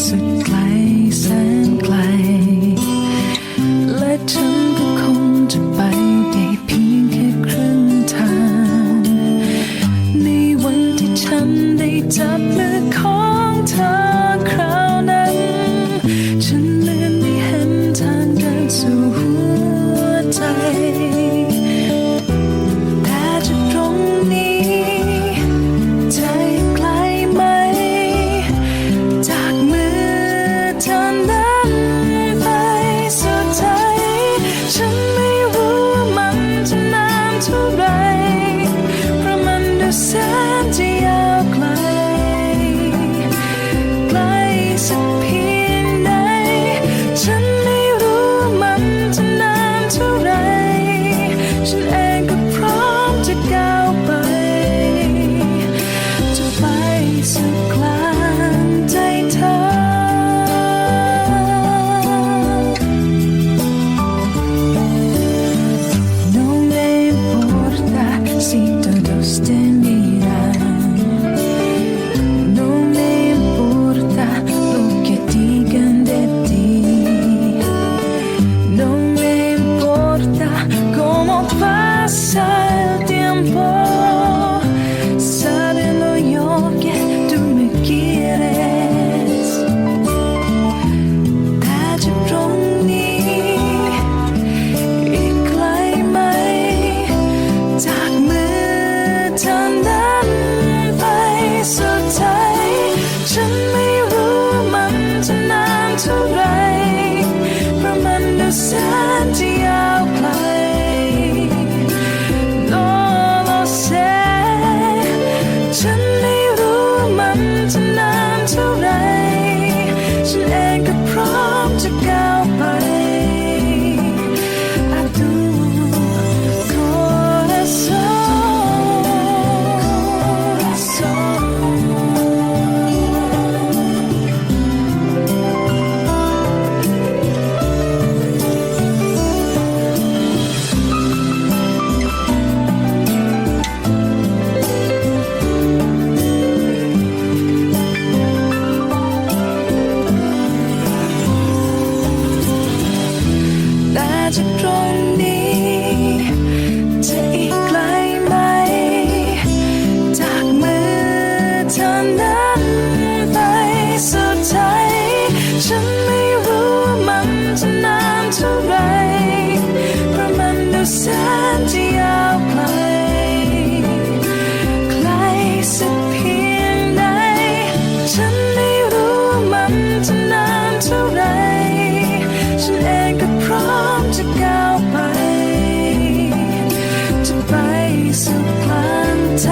place and place and place. turn the my side. to anchor prom to go. จากตรงนี้ จะอีกไกลไหม จากมือเธอนั้นไปสุดใจฉัน จะไปสุดกลางใจ